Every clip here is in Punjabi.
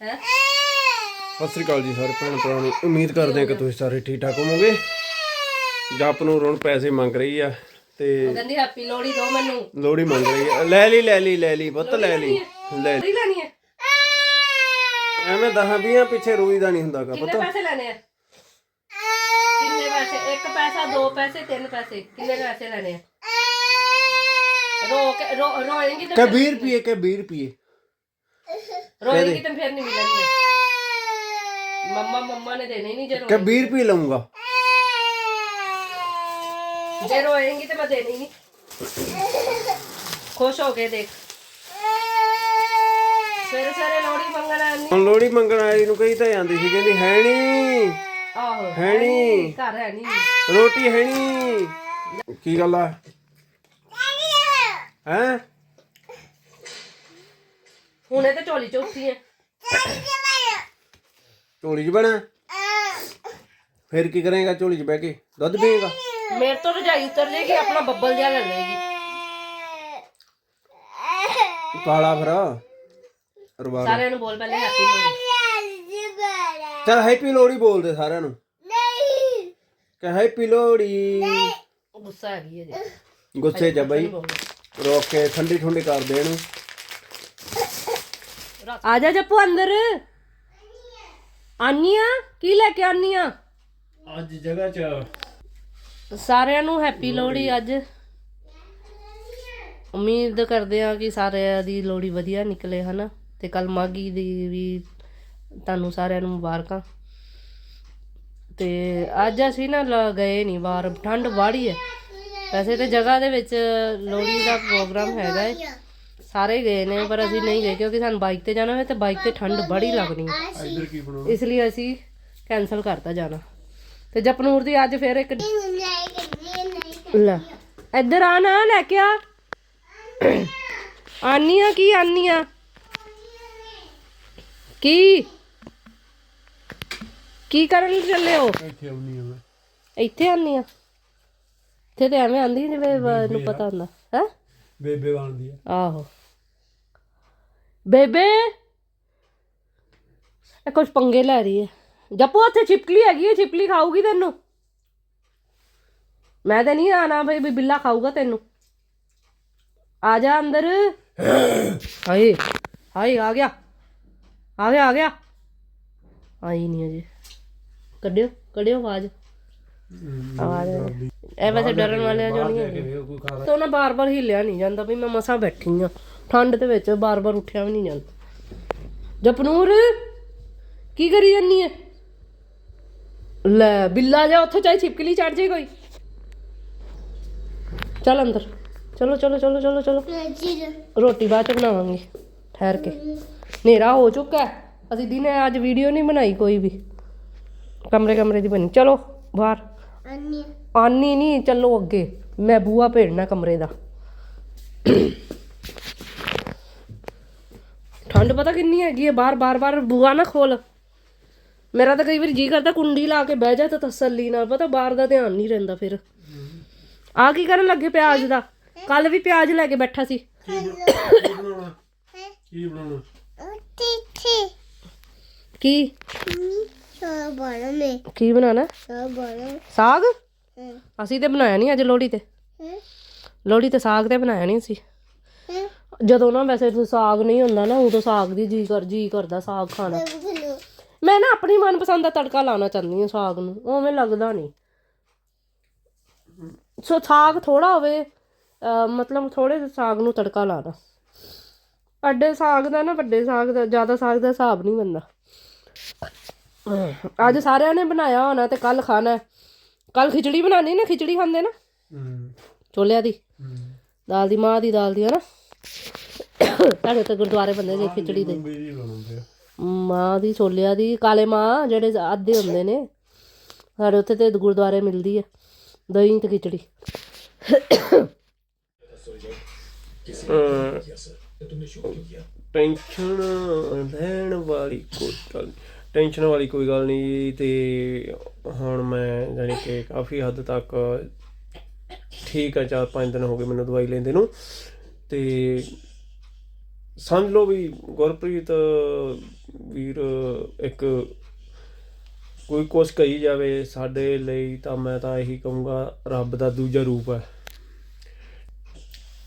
ਹੈ? ਸਤਿ ਸ੍ਰੀ ਅਕਾਲ ਜੀ ਸਾਰੇ ਭੈਣ ਭਰਾਵਾਂ ਨੂੰ। ਉਮੀਦ ਕਰਦੇ ਹਾਂ ਕਿ ਤੁਸੀਂ ਸਾਰੇ ਠੀਕ ਠਾਕ ਹੋਵੋਗੇ। ਜੱਪ ਨੂੰ ਰੋਣ ਪੈਸੇ ਮੰਗ ਰਹੀ ਆ ਤੇ ਕਹਿੰਦੀ ਹੈਪੀ ਲੋਹੜੀ ਦੋ ਮੈਨੂੰ। ਲੋੜੀ ਮੰਗ ਰਹੀ ਆ। ਲੈ ਲਈ ਲੈ ਲਈ ਲੈ ਲਈ ਪੁੱਤ ਲੈ ਲਈ। ਲੈ। ਲੋਹੜੀ ਲੈਣੀ ਹੈ ਐਵੇਂ ਦਹਾਂ ਵੀਹਾਂ ਪਿੱਛੇ ਰੋਈਦਾ ਨਹੀਂ ਹੁੰਦਾਗਾ ਕਿੰਨੇ ਪੁੱਤ। ਪੈਸੇ ਲੈਣੇ ਆ? ਕਿੰਨੇ ਪੈਸੇ? ਇੱਕ ਪੈਸਾ ਦੋ ਪੈਸੇ ਤਿੰਨ ਪੈਸੇ। ਕਿੰਨੇ ਪੈਸੇ ਲੈਣੇ ਆ? ਰੋ ਕੇ ਰੋ ਰੋਏਂਗੀ ਤਾਂ ਕਿ 20 ਰੁਪਏ ਕਿ 20 ਰੁਪਏ ਰੋਏਂਗੀ ਤਾਂ ਫਿਰ ਨਹੀਂ ਮਿਲਣਗੇ ਮੰਮਾ ਮੰਮਾ ਨੇ ਦੇਣੇ ਨਹੀਂ ਜੇ ਕਿ ਰੋ 20 ਰੁਪਏ ਲਵਾਂਗਾ ਜੇ ਰੋਏਂਗੀ ਤਾਂ ਮੈਂ ਦੇਣੀ ਨਹੀਂ ਖੁਸ਼ ਹੋ ਕੇ ਦੇਖ। ਸਵੇਰੇ ਸਵੇਰੇ ਲੋਹੜੀ ਮੰਗਣ ਆਨੀ ਹੁਣ ਲੋੜੀ ਮੰਗਣ ਵਾਲੀ ਨੂੰ ਕਹੀ ਤਾਂ ਜਾਂਦੀ ਸੀ ਕਹਿੰਦੀ ਹੈ ਨਹੀਂ ਆਹੋ ਹੈ ਨੀ। ਘਰ ਹੈ ਨਹੀਂ ਰੋਟੀ ਹੈ ਨਹੀਂ ਕੀ ਗੱਲ ਆ? ਹੈ? ਹੁਣੇ ਤੇ ਝੋਲੀ ਚ ਉੱਠੀ ਹੈ। ਝੋਲੀ 'ਚ ਬਣਾ ਫਿਰ ਕੀ ਕਰੇਗਾ ਝੋਲੀ 'ਚ ਬਹਿ ਕੇ? ਦੁੱਧ ਪੀਏਗਾ? ਮੇਰੇ ਤੋਂ ਰਜਾਈ ਉਤਰ ਜਾਏਗੀ ਆਪਣਾ ਬੱਬਲ ਜਿਹਾ ਲੈ ਲਏਗੀ। ਕਾਲਾ ਫਿਰ। ਰਵਾਰ ਸਾਰਿਆਂ ਨੂੰ ਬੋਲ ਪਹਿਲੇ ਹੈਪੀ ਲੋਹੜੀ। ਚਲ ਹੈਪੀ ਲੋਹੜੀ ਬੋਲਦੇ ਸਾਰਿਆਂ ਨੂੰ। ਕਿ ਹੈਪੀ ਲੋਹੜੀ। ਗੁੱਸਾ ਹੈਗੀ ਹੈ ਜੀ। ਗੁੱਸੇ 'ਚ ਬਈ। ਰੋਕ ਕੇ ਠੰਡੀ ਠੰਡੀ ਕਰ ਦੇ ਇਹਨੂੰ ਆ ਜਾ ਜੱਪੂ ਅੰਦਰ। ਆਨੀਆ? ਕੀ ਲੈ ਕੇ ਆਨੀਆ? ਅੱਜ ਜਗ੍ਹਾ 'ਚ ਸਾਰਿਆਂ ਨੂੰ ਹੈਪੀ ਲੋਹੜੀ ਅੱਜ। ਉਮੀਦ ਕਰਦੇ ਆ ਕਿ ਸਾਰਿਆਂ ਦੀ ਲੋਹੜੀ ਵਧੀਆ ਨਿਕਲੇ ਹਨਾ? ਤੇ ਕੱਲ ਮਾਗੀ ਦੀ ਵੀ ਤੁਹਾਨੂੰ ਸਾਰਿਆਂ ਨੂੰ ਮੁਬਾਰਕਾਂ। ਤੇ ਅੱਜ ਅਸੀਂ ਨਾ ਲ- ਗਏ ਨਹੀਂ ਬਾਹਰ ਠੰਡ ਬਾੜੀ ਹੈ। ਵੈਸੇ ਤੇ ਜਗ੍ਹਾ ਦੇ ਵਿੱਚ ਲੋਹੜੀ ਦਾ ਪ੍ਰੋਗਰਾਮ ਹੈਗਾ ਹੈ ਸਾਰੇ ਗਏ ਨੇ ਪਰ ਅਸੀਂ ਨਹੀਂ ਗਏ ਕਿਉਂਕਿ ਸਾਨੂੰ ਬਾਈਕ ਤੇ ਜਾਣਾ ਹੋਵੇ ਤੇ ਬਾਈਕ ਤੇ ਠੰਡ ਬੜੀ ਲੱਗਣੀ। ਹੈ ਇੱਧਰ ਕੀ ਬਣਾਉਣਾ? ਇਸ ਲਈ ਅਸੀਂ ਕੈਨਸਲ ਕਰਤਾ ਜਾਣਾ। ਤੇ ਜਪਨੂਰ ਦੀ ਅੱਜ ਫਿਰ ਇੱਕ ਲੈ ਇੱਧਰ ਆ ਨਾ ਲੈ ਕੇ ਆ। ਆਨੀ ਆ ਕੀ ਆਨੀ ਆ ਕੀ? ਕੀ ਕਰਨ ਚੱਲੇ ਹੋ? ਇੱਥੇ ਆਉਣੀ ਆ ਮੈਂ। ਇੱਥੇ ਆਨੀ ਆ ਇੱਥੇ ਤੇ ਐਵੇਂ ਆਂਦੀ ਜਿਵੇਂ ਨੂੰ ਪਤਾ ਹੁੰਦਾ। ਹੈ? ਬੇਬੇ ਬਣਦੀ ਆ। ਆਹੋ। ਬੇਬੇ। ਇਹ ਕੁਝ ਪੰਗੇ ਲੈ ਰਹੀ ਹੈ। ਜੱਪੂ ਉੱਥੇ ਛਿਪਕਲੀ ਹੈਗੀ ਹੈ ਛਿਪਕਲੀ ਖਾਊਗੀ ਤੈਨੂੰ। ਮੈਂ ਤਾਂ ਨਹੀਂ ਆਣਾ ਬਈ ਵੀ ਬਿੱਲਾ ਖਾਊਗਾ ਤੈਨੂੰ। ਆ ਜਾ ਅੰਦਰ। ਹਾਏ ਹਾਏ ਆ ਗਿਆ। ਆ ਗਿਆ ਆ ਗਿਆ। ਆਈ ਨਹੀਂ ਅਜੇ। ਕੱਢਿਓ ਕੱਢਿਓ ਆਵਾਜ਼। ਆਵਾਜ਼। ਇਹ ਵੈਸੇ ਡਰਨ ਵਾਲਿਆਂ ਚੋਂ ਨਹੀਂ ਖਾ ਤੋਂ ਨਾ ਬਾਰ-ਬਾਰ ਹਿੱਲਿਆ ਨਹੀਂ ਜਾਂਦਾ ਵੀ ਮੈਂ ਮਸਾਂ ਬੈਠੀ ਆ ਠੰਡ ਦੇ ਵਿੱਚ ਬਾਰ-ਬਾਰ ਉੱਠਿਆ ਵੀ ਨਹੀਂ ਜਾਂਦਾ। ਜਪਨੂਰ ਕੀ ਕਰੀ ਜਾਨੀ ਐ? ਲੈ ਬਿੱਲਾ ਜਾ ਉੱਥੇ ਚਾਹੇ ਛਿਪਕਲੀ ਚੜ ਜੇ ਕੋਈ। ਚੱਲ ਅੰਦਰ। ਚਲੋ ਚਲੋ ਚਲੋ ਚਲੋ ਚਲੋ। ਰੋਟੀ ਬਾਅਦ ਚ ਬਣਾਵਾਂਗੇ ਠਹਿਰ ਕੇ। ਹਨੇਰਾ ਹੋ ਚੁੱਕਾ ਹੈ। ਅਸੀਂ ਦਿਨੇ ਅੱਜ ਵੀਡੀਓ ਨਹੀਂ ਬਣਾਈ ਕੋਈ ਵੀ। ਕਮਰੇ ਕਮਰੇ ਦੀ ਬਣੀ। ਚਲੋ ਬਾਹਰ। ਆਨੀ ਨਹੀਂ ਚੱਲੋ ਅੱਗੇ। ਮੈਂ ਬੂਆ ਭੇੜਨਾ ਕਮਰੇ ਦਾ। ਠੰਡ ਪਤਾ ਕਿੰਨੀ ਹੈਗੀ ਹੈ? ਬਾਰ ਬਾਰ ਬਾਰ ਬੂਆ ਨਾ ਖੋਲ। ਮੇਰਾ ਤਾਂ ਕਈ ਵਾਰ ਜੀ ਕਰਦਾ ਕੁੰਡੀ ਲਾ ਕੇ ਬਹਿ ਜਾ ਤਾਂ ਤਸੱਲੀ ਨਾਲ ਪਤਾ ਬਾਹਰ ਦਾ ਧਿਆਨ ਨਹੀਂ ਰਹਿੰਦਾ ਫਿਰ। ਆ ਕੀ ਕਰਨ ਲੱਗੇ ਪਿਆਜ਼ ਦਾ? ਕੱਲ ਵੀ ਪਿਆਜ਼ ਲੈ ਕੇ ਬੈਠਾ ਸੀ। ਬਣਾਉਣਾ? ਕੀ? ਬਣਾਉਣਾ ਕੀ ਕੀ ਬਣਾਣਾ ਸਾਗ? ਅਸੀਂ ਤੇ ਬਣਾਇਆ ਨਹੀਂ ਅੱਜ ਲੋਹੜੀ ਤੇ। ਲੋਹੜੀ ਤੇ ਸਾਗ ਤੇ ਬਣਾਇਆ ਨਹੀਂ ਸੀ ਜਦੋਂ ਨਾ ਵੈਸੇ ਤਾਂ ਸਾਗ ਨਹੀਂ ਹੁੰਦਾ ਨਾ ਉਦੋਂ ਸਾਗ ਦੀ ਜੀ ਕਰ ਜੀ ਕਰਦਾ ਸਾਗ ਖਾਣਾ। ਮੈਂ ਨਾ ਆਪਣੀ ਮਨਪਸੰਦ ਦਾ ਤੜਕਾ ਲਾਉਣਾ ਚਾਹੁੰਦੀ ਹਾਂ ਸਾਗ ਨੂੰ ਉਵੇਂ ਲੱਗਦਾ ਨਹੀਂ। ਸੋ ਸਾਗ ਥੋੜਾ ਹੋਵੇ ਮਤਲਬ ਥੋੜੇ ਜਿਹੇ ਸਾਗ ਨੂੰ ਤੜਕਾ ਲਾਣਾ ਅੱਡੇ ਸਾਗ ਦਾ ਨਾ ਵੱਡੇ ਸਾਗ ਦਾ ਜ਼ਿਆਦਾ ਸਾਗ ਦਾ ਹਿਸਾਬ ਨਹੀਂ ਬੰਦਾ ਅੱਜ ਸਾਰਿਆਂ ਨੇ ਬਣਾਇਆ ਹੋਣਾ ਤੇ ਕੱਲ ਖਾਣਾ ਕੱਲ ਖਿਚੜੀ ਬਣਾਣੀ ਨਾ ਖਿਚੜੀ ਖਾਂਦੇ ਨਾ? ਹੂੰ। ਛੋਲਿਆਂ ਦੀ। ਦਾਲ ਦੀ ਮਾਂ ਦੀ ਦਾਲ ਦੀ ਹਨਾ? ਸਾਡੇ ਤੇ ਗੁਰਦੁਆਰੇ ਬੰਦੇ ਨੇ ਖਿਚੜੀ ਦੇ। ਮਾਂ ਦੀ ਛੋਲਿਆਂ ਦੀ ਕਾਲੇ ਮਾਂ ਜਿਹੜੇ ਅੱਧੇ ਹੁੰਦੇ ਨੇ ਸਾਡੇ ਉੱਥੇ ਤੇ ਗੁਰਦੁਆਰੇ ਮਿਲਦੀ ਹੈ ਦਹੀਂ ਤੇ ਖਿਚੜੀ। ਟੈਨਸ਼ਨ ਲੈਣ ਵਾਲੀ ਕੋਈ ਟੈਨਸ਼ਨ ਵਾਲੀ ਕੋਈ ਗੱਲ ਨਹੀਂ ਤੇ ਹੁਣ ਮੈਂ ਜਾਣੀ ਕਿ ਕਾਫੀ ਹੱਦ ਤੱਕ ਠੀਕ ਆ ਚਾਰ ਪੰਜ ਦਿਨ ਹੋ ਗਏ ਮੈਨੂੰ ਦਵਾਈ ਲੈਂਦੇ ਨੂੰ। ਤੇ ਸਮਝ ਲਓ ਵੀ ਗੁਰਪ੍ਰੀਤ ਵੀਰ ਇੱਕ ਕੋਈ ਕੁਛ ਕਹੀ ਜਾਵੇ ਸਾਡੇ ਲਈ ਤਾਂ ਮੈਂ ਤਾਂ ਇਹੀ ਕਹੂੰਗਾ, ਰੱਬ ਦਾ ਦੂਜਾ ਰੂਪ ਹੈ।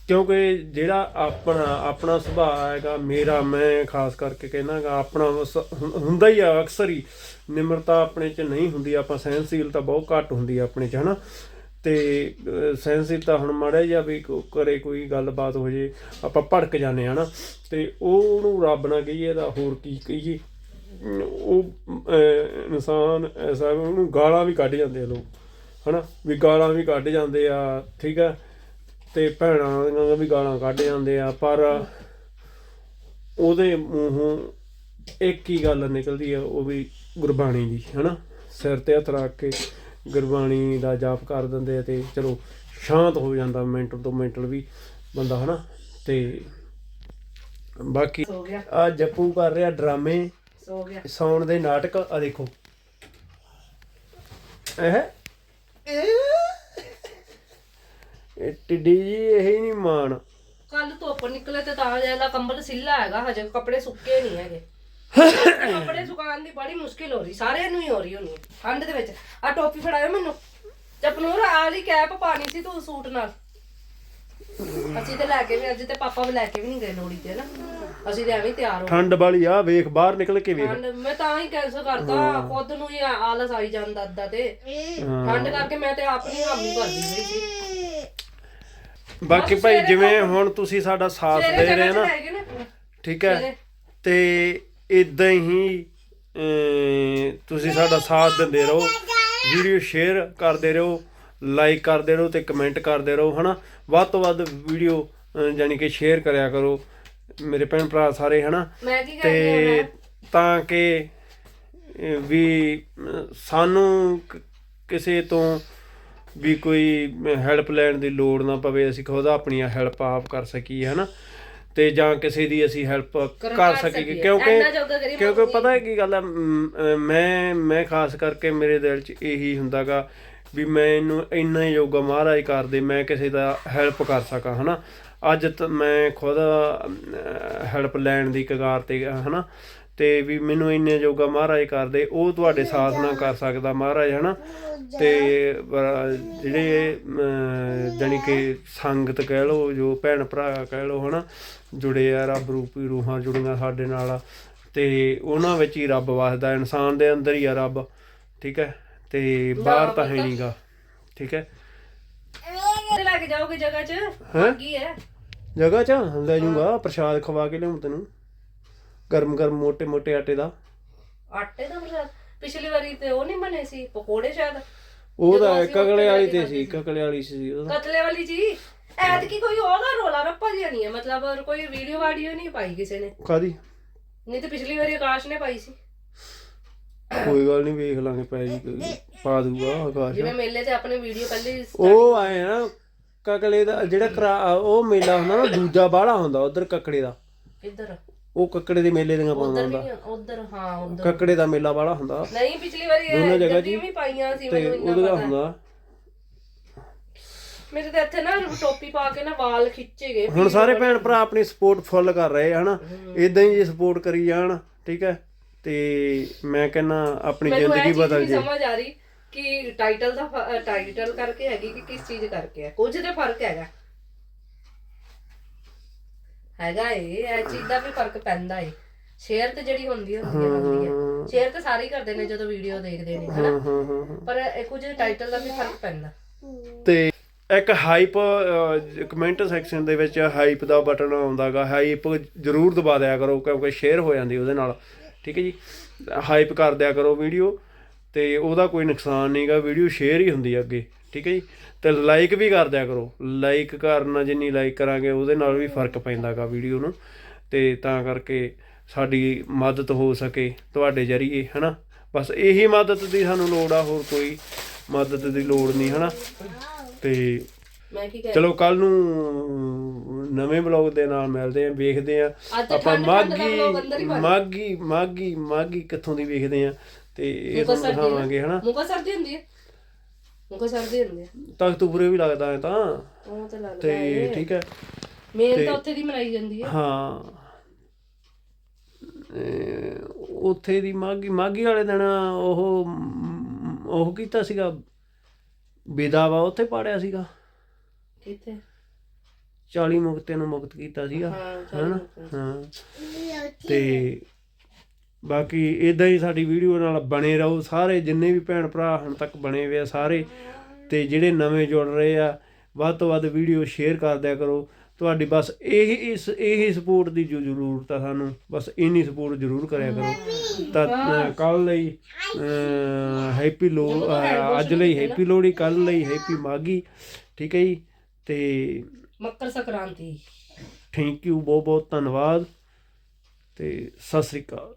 ਕਿਉਂਕਿ ਜਿਹੜਾ ਆਪਣਾ ਆਪਣਾ ਸੁਭਾਅ ਹੈਗਾ, ਮੇਰਾ, ਮੈਂ ਖਾਸ ਕਰਕੇ ਕਹਿਣਾਗਾ ਆਪਣਾ ਹੁੰਦਾ ਹੀ ਆ ਅਕਸਰ ਹੀ, ਨਿਮਰਤਾ ਆਪਣੇ 'ਚ ਨਹੀਂ ਹੁੰਦੀ, ਆਪਾਂ ਸਹਿਨਸ਼ੀਲਤਾ ਬਹੁਤ ਘੱਟ ਹੁੰਦੀ ਆ ਆਪਣੇ 'ਚ, ਹਨਾ? ਤੇ ਅਹ, ਤਾਂ ਹੁਣ ਮਾੜਾ ਜਿਹਾ ਵੀ ਕੋ- ਕਰੇ ਕੋਈ ਗੱਲਬਾਤ ਹੋ ਜੇ ਆਪਾਂ ਭੜਕ ਜਾਂਦੇ ਆ ਹਨਾ ਤੇ ਉਹ ਉਹਨੂੰ ਰੱਬ ਨਾ ਕਹੀਏ ਤਾਂ ਹੋਰ ਕੀ ਕਹੀਏ। ਉਹ ਇਨਸਾਨ ਐਸਾ ਉਹਨੂੰ ਗਾਲਾਂ ਵੀ ਕੱਢ ਜਾਂਦੇ ਆ ਲੋਕ ਹਨਾ? ਵੀ ਗਾਲਾਂ ਵੀ ਕੱਢ ਜਾਂਦੇ ਆ ਠੀਕ ਆ? ਤੇ ਭੈਣਾਂ ਦੀਆਂ ਵੀ ਗਾਲਾਂ ਕੱਢ ਜਾਂਦੇ ਆ ਪਰ ਉਹਦੇ ਮੂੰਹੋਂ ਇੱਕ ਹੀ ਗੱਲ ਨਿਕਲਦੀ ਆ ਉਹ ਵੀ ਗੁਰਬਾਣੀ ਦੀ ਹਨਾ? ਸਿਰ ਤੇ ਹੱਥ ਰੱਖ ਕੇ ਗੁਰਬਾਣੀ ਦਾ ਜਾਪ ਕਰ ਦਿੰਦੇ ਆ ਤੇ ਚਲੋ ਸ਼ਾਂਤ ਹੋ ਜਾਂਦਾ ਮਿੰਟ ਤੋਂ ਮਿੰਟ ਵੀ ਬੰਦਾ ਹਨਾ? ਤੇ ਬਾਕੀ ਆ ਜੱਪੂ ਕਰ ਰਿਹਾ ਡਰਾਮੇ। ਸੋ ਗਿਆ। ਸੌਣ ਦੇ ਨਾਟਕ ਆ ਦੇਖੋ। ਇਹ? ਇਹ ਟਿੱਡੀ ਜੀ ਇਹ ਹੀ ਨਹੀਂ ਮਾਣ। ਕੱਲ ਧੁੱਪ ਨਿਕਲੇ ਤੇ ਤਾਂ ਜਿਹੜਾ ਕੰਬਲ ਸਿੱਲਾ ਹੈਗਾ ਹਜੇ ਕੱਪੜੇ ਸੁੱਕੇ ਨਹੀਂ ਹੈਗੇ। ਕੱਪੜੇ ਸੁਕਾਉਣ ਦੀ ਬੜੀ ਮੁਸ਼ਕਿਲ ਹੋ ਰਹੀ ਸਾਰਿਆਂ ਨੂੰ ਹੀ ਹੋ ਰਹੀ ਹੋਣੀ ਠੰਡ ਦੇ ਵਿੱਚ। ਆ ਟੋਪੀ ਫੜਾਇਓ ਮੈਨੂੰ। ਜਪਨੂਰ ਆ ਲਈ ਕੈਪ ਪਾਣੀ ਸੀ ਤੂੰ ਸੂਟ ਨਾਲ। ਅਸੀਂ ਤੇ ਲੈ ਕੇ ਵੀ ਅੱਜ ਤੇ ਪਾਪਾ ਵੀ ਲੈ ਕੇ ਵੀ ਨਹੀਂ ਗਏ ਲੋੜੀ ਤੇ ਨਾ। ਅਸੀਂ ਤੇ ਐਵੇਂ ਹੀ ਤਿਆਰ ਹੋ ਠੰਡ ਵਾਲੀ ਆ ਵੇਖ ਬਾਹਰ ਨਿਕਲ ਕੇ ਵੇਖ। ਠੰਡ ਮੈਂ ਤਾਂ ਹੀ ਕੈਂਸਲ ਕਰਤਾ ਖੁਦ ਨੂੰ ਹੀ ਆ- ਆਲਸ ਆਈ ਜਾਂਦਾ ਅੱਦਾ ਤੇ। ਠੰਡ ਕਰਕੇ ਮੈਂ ਤੇ ਆਪਣੀ ਹਾਮੀ ਕਰਦੀ ਸੀ। ਬਾਕੀ ਭਾਈ ਜਿਵੇਂ ਹੁਣ ਤੁਸੀਂ ਸਾਡਾ ਸਾਥ ਦੇ ਰਹੇ ਜਗ੍ਹਾ ਨਾ ਤੇ ਹੈਗੇ ਨਾ। ਠੀਕ ਹੈ। ਤੇ ਇਦਾਂ ਹੀ ਤੁਸੀਂ ਸਾਡਾ ਸਾਥ ਦਿੰਦੇ ਰਹੋ ਵੀਡੀਓ ਸ਼ੇਅਰ ਕਰਦੇ ਰਹੋ ਲਾਈਕ ਕਰਦੇ ਰਹੋ ਤੇ ਕਮੈਂਟ ਕਰਦੇ ਰਹੋ ਹਨਾ? ਵੱਧ ਤੋਂ ਵੱਧ ਵੀਡੀਓ ਜਾਨੀ ਕਿ ਸ਼ੇਅਰ ਕਰਿਆ ਕਰੋ ਮੇਰੇ ਭੈਣ ਭਰਾ ਸਾਰੇ ਹਨਾ? ਤੇ ਤਾਂ ਕਿ ਵੀ ਸਾਨੂੰ ਕਿਸੇ ਤੋਂ ਵੀ ਕੋਈ ਹੈਲਪ ਲੈਣ ਦੀ ਲੋੜ ਨਾ ਪਵੇ ਅਸੀਂ ਖੁਦ ਆਪਣੀ ਹੈਲਪ ਆਪ ਕਰ ਸਕੀਏ ਹਨਾ? ਤੇ ਜਾਂ ਕਿਸੇ ਦੀ ਅਸੀਂ ਹੈਲਪ ਕਰ- ਸਕੀਏ। ਕਿਉਂਕਿ ਕਿਉਂਕਿ ਪਤਾ ਹੈ ਕੀ ਗੱਲ ਹੈ ਮ, ਮੈਂ ਮੈਂ ਖਾਸ ਕਰਕੇ ਮੇਰੇ ਦਿਲ 'ਚ ਇਹੀ ਹੁੰਦਾਗਾ ਵੀ ਮੈਨੂੰ ਇੰਨਾ ਹੀ ਯੋਗਾ ਮਹਾਰਾਜ ਕਰਦੇ ਮੈਂ ਕਿਸੇ ਦਾ ਹੈਲਪ ਕਰ ਸਕਾਂ ਹਨਾ। ਅੱਜ ਮੈਂ ਖੁਦ ਹੈਲਪ ਲੈਣ ਦੀ ਕਗਾਰ ਤੇ ਹਨਾ। ਤੇ ਵੀ ਮੈਨੂੰ ਇੰਨੇ ਯੋਗਾ ਮਹਾਰਾਜ ਕਰਦੇ ਉਹ ਤੁਹਾਡੇ ਸਾਥ ਨਾਲ ਕਰ ਸਕਦਾ ਮਹਾਰਾਜ ਹਨਾ? ਤੇ ਜਿਹੜੇ ਜਾਣੀ ਕਿ ਸੰਗਤ ਕਹਿ ਲਓ ਜੋ ਭੈਣ ਭਰਾ ਕਹਿ ਲਓ ਹਨਾ? ਜੁੜੇ ਆ ਰੱਬ ਰੂਪੀ ਰੂਹਾਂ ਜੁੜੀਆਂ ਸਾਡੇ ਨਾਲ। ਤੇ ਉਹਨਾਂ ਵਿੱਚ ਹੀ ਰੱਬ ਵਸਦਾ ਇਨਸਾਨ ਦੇ ਅੰਦਰ ਹੀ ਆ ਰੱਬ ਠੀਕ ਹੈ? ਤੇ ਬਾਹਰ ਤਾਂ ਹੈ ਨਹੀਂਗਾ ਠੀਕ ਹੈ? ਤੇ ਲੈ ਕੇ ਜਾਓਗੇ ਜਗ੍ਹਾ 'ਚ ਹੈਂ? ਕੀ ਹੈ। ਜਗ੍ਹਾ ਚ? ਲੈ ਜਾਊਂਗਾ ਪ੍ਰਸ਼ਾਦ ਖਵਾ ਕੇ ਲਿਆਉਂ ਤੈਨੂੰ। ਗਰਮ ਗਰਮ ਮੋਟੇ ਮੋਟੇ ਆਟੇ ਦਾ। ਆਟੇ ਦਾ ਮਤਲਬ ਪਿਛਲੀ ਵਾਰੀ ਤੇ ਉਹ ਨਹੀਂ ਬਣੇ ਸੀ ਪਕੌੜੇ ਸ਼ਾਇਦ? ਉਹਦਾ ਕਗਲੇ ਵਾਲੀ ਤੇ ਸੀ ਕਗਲੇ ਵਾਲੀ ਸੀ ਉਹਦਾ ਕਤਲੇ ਵਾਲੀ ਜੀ? ਐਤ ਕੀ ਕੋਈ ਉਹਦਾ ਰੋਲਾ ਰੱਪਾ ਜਿਹਾ ਨਹੀਂ ਹੈ ਮਤਲਬ ਕੋਈ ਵੀਡੀਓ ਵਾਡੀਓ ਨਹੀਂ ਪਾਈ ਕਿਸੇ ਨੇ। ਕਾਦੀ ਨਹੀਂ ਤੇ ਪਿਛਲੀ ਵਾਰੀ ਆਕਾਸ਼ ਨੇ ਪਾਈ ਸੀ। ਕੋਈ ਗੱਲ ਨਹੀਂ ਵੇਖ ਲਾਂਗੇ ਪੈ ਜੀ ਪਾ ਦੂਗਾ ਆਕਾਸ਼। ਜਿਵੇਂ ਮੇਲੇ ਤੇ ਆਪਣੇ ਵੀਡੀਓ ਪਹਿਲੇ ਉਹ ਆਏ ਨਾ ਕਕਲੇ ਦਾ ਜਿਹੜਾ ਉਹ ਮੇਲਾ ਹੁੰਦਾ ਨਾ ਦੂਜਾ ਬਾਹਲਾ ਹੁੰਦਾ ਉਧਰ ਕਕੜੇ ਦਾ। ਕਿੱਧਰ? ਉਹ ਕੱਕੜੇ ਦੇ ਮੇਲੇ ਦੀਆਂ ਪਾਉਂਦਾ ਉਧਰ ਹੁੰਦਾ। ਉਧਰ ਹਾਂ ਉਧਰ। ਕੱਕੜੇ ਦਾ ਮੇਲਾ ਬਾਹਲਾ ਹੁੰਦਾ। ਨਹੀਂ ਪਿਛਲੀ ਵਾਰੀ ਦੋਨੋਂ ਜਗ੍ਹਾ ਵੀ ਪਾਈਆਂ ਸੀ ਤੇ ਮੈਨੂੰ ਇੰਨਾ ਉਹਦਾ ਪਤਾ। ਹੁੰਦਾ। ਮੇਰੇ ਤੇ ਇੱਥੇ ਨਾ ਟੋਪੀ ਪਾ ਕੇ ਨਾ ਵਾਲ ਖਿੱਚੇ ਗਏ ਹੁਣ ਸਾਰੇ ਭੈਣ ਭਰਾ ਆਪਣੀ ਸਪੋਰਟ ਫੁੱਲ ਕਰ ਰਹੇ ਹਨਾ? ਇਦਾਂ ਹੀ ਜੇ ਸਪੋਰਟ ਕਰੀ ਜਾਣ ਠੀਕ ਹੈ? ਤੇ ਮੈਂ ਕਹਿੰਨਾ ਆਪਣੀ ਮੈਨੂੰ ਇਹ ਜ਼ਿੰਦਗੀ ਚੀਜ਼ ਬਦਲ ਨਹੀਂ ਜੇ। ਸਮਝ ਆ ਰਹੀ ਕਿ ਟਾਈਟਲ ਦਾ ਟਾਈਟਲ ਕਰਕੇ ਹੈਗੀ ਕਿ ਕਿਸ ਚੀਜ਼ ਕਰਕੇ ਹੈ। ਕੁਝ ਤੇ ਫ਼ਰਕ ਹੈਗਾ। ਹੈਗਾ ਏ ਇਹ ਚੀਜ਼ ਦਾ ਵੀ ਫ਼ਰਕ ਪੈਂਦਾ ਏ। ਸ਼ੇਅਰ ਤੇ ਜਿਹੜੀ ਹੁੰਦੀ ਹੈ ਹੁੰਦੀ ਹੈ ਹੁੰਦੀ ਹੈ ਸ਼ੇਅਰ ਤੇ ਸਾਰੇ ਹੀ ਕਰਦੇ ਨੇ ਜਦੋਂ ਵੀਡੀਓ ਦੇਖਦੇ ਨੇ ਹਨਾ? ਪਰ ਇਹ ਕੁਝ ਟਾਈਟਲ ਦਾ ਵੀ ਫ਼ਰਕ ਪੈਂਦਾ। ਤੇ ਇੱਕ ਹਾਈਪ ਕਮੈਂਟ ਸੈਕਸ਼ਨ ਦੇ ਵਿੱਚ ਹਾਈਪ ਦਾ ਬਟਨ ਆਉਂਦਾਗਾ ਹਾਈਪ ਜਰੂਰ ਦਬਾ ਦਿਆ ਕਰੋ ਕਿਉਂਕਿ ਸ਼ੇਅਰ ਹੋ ਜਾਂਦੀ ਉਹਦੇ ਨਾਲ। ਠੀਕ ਹੈ ਜੀ? ਹਾਈਪ ਕਰ ਦਿਆ ਕਰੋ ਵੀਡੀਓ ਤੇ ਉਹਦਾ ਕੋਈ ਨੁਕਸਾਨ ਨਹੀਂਗਾ ਵੀਡੀਓ ਸ਼ੇਅਰ ਹੀ ਹੁੰਦੀ ਅੱਗੇ। ਠੀਕ ਹੈ ਜੀ? ਤੇ ਲਾਈਕ ਵੀ ਕਰ ਦਿਆ ਕਰੋ। ਲਾਈਕ ਕਰਨਾ ਜਿੰਨੀ ਲਾਈਕ ਕਰਾਂਗੇ ਉਹਦੇ ਨਾਲ ਵੀ ਫ਼ਰਕ ਪੈਂਦਾਗਾ ਵੀਡੀਓ ਨੂੰ। ਤੇ ਤਾਂ ਕਰਕੇ ਸਾਡੀ ਮਦਦ ਹੋ ਸਕੇ ਤੁਹਾਡੇ ਜਰੀਏ ਹਨਾ? ਬਸ ਇਹੀ ਮਦਦ ਦੀ ਸਾਨੂੰ ਲੋੜ ਆ ਹੋਰ ਕੋਈ ਮਦਦ ਦੀ ਲੋੜ ਨਹੀਂ ਹਨਾ? ਤੇ ਚਲੋ ਕੱਲ ਨੂੰ ਨਵੇਂ ਬਲੌਗ ਦੇ ਨਾਲ ਮਿਲਦੇ ਆਂ ਵੇਖਦੇ ਆਂ ਆਪਾਂ ਦਾ ਮਾਗੀ। ਮਾਗੀ ਮਾਗੀ ਮਾਗੀ ਕਿੱਥੋਂ ਦੀ ਵੇਖਦੇ ਆਂ ਤੇ ਇਹ ਦੀ। ਦਿਖਾਵਾਂਗੇ ਹਨਾ? ਮੁਕਾ ਸਰਦੀ ਹੁੰਦੀ ਹੈ। ਮੁਕਾ ਸਰਦੀ ਹੁੰਦੀ ਹੈ ਤਖਤੂਪੁਰੇ ਵੀ ਲੱਗਦਾ ਹੈ ਤਾਂ। ਉਹ ਤਾਂ ਲੱਗਦਾ ਤੇ ਠੀਕ ਹੈ ਮੇਨ ਤਾਂ ਉੱਥੇ ਦੀ ਮਨਾਈ ਜਾਂਦੀ ਹੈ। ਹਾਂ ਉੱਥੇ ਦੀ ਮਾਗੀ ਮਾਗੀ ਵਾਲੇ ਦਿਨ ਉਹ ਉਹ ਕੀਤਾ ਸੀਗਾ। ਵਿਦਾਵਾ ਉੱਥੇ ਪਾੜਿਆ ਸੀਗਾ। ਕਿੱਥੇ? 40 ਮੁਕਤਿਆਂ ਨੂੰ ਮੁਕਤ ਕੀਤਾ ਸੀਗਾ। ਹਾਂ। ਤੇ ਬਾਕੀ ਇਦਾਂ ਹੀ ਸਾਡੀ ਵੀਡੀਓ ਨਾਲ ਬਣੇ ਰਹੋ। ਸਾਰੇ ਜਿੰਨੇ ਵੀ ਭੈਣ ਭਰਾ ਹੁਣ ਤੱਕ ਬਣੇ ਹੋਏ ਆ ਸਾਰੇ ਤੇ ਜਿਹੜੇ ਨਵੇਂ ਜੁੜ ਰਹੇ ਆ ਵੱਧ ਤੋਂ ਵੱਧ ਵੀਡੀਓ ਸ਼ੇਅਰ ਕਰ ਦਿਆ ਕਰੋ। ਤੁਹਾਡੀ ਬਸ ਇਹ ਇਸ ਇਹ ਸਪੋਰਟ ਦੀ ਜੋ ਜ਼ਰੂਰਤ ਆ ਸਾਨੂੰ ਬਸ ਇੰਨੀ ਸਪੋਰਟ ਜ਼ਰੂਰ ਕਰਿਆ ਕਰੋ। ਤਾਂ ਕੱਲ ਲਈ ਹੈਪੀ ਲੋ ਅੱਜ ਲਈ ਹੈਪੀ ਲੋਹੜੀ ਕੱਲ ਲਈ ਹੈਪੀ ਮਾਗੀ ਠੀਕ ਹੈ ਜੀ? ਤੇ ਮਕਰ ਸੰਕ੍ਰਾਂਤੀ। ਥੈਂਕ ਯੂ ਬਹੁਤ ਬਹੁਤ ਧੰਨਵਾਦ। ਤੇ ਸਤਿ ਸ੍ਰੀ ਅਕਾਲ।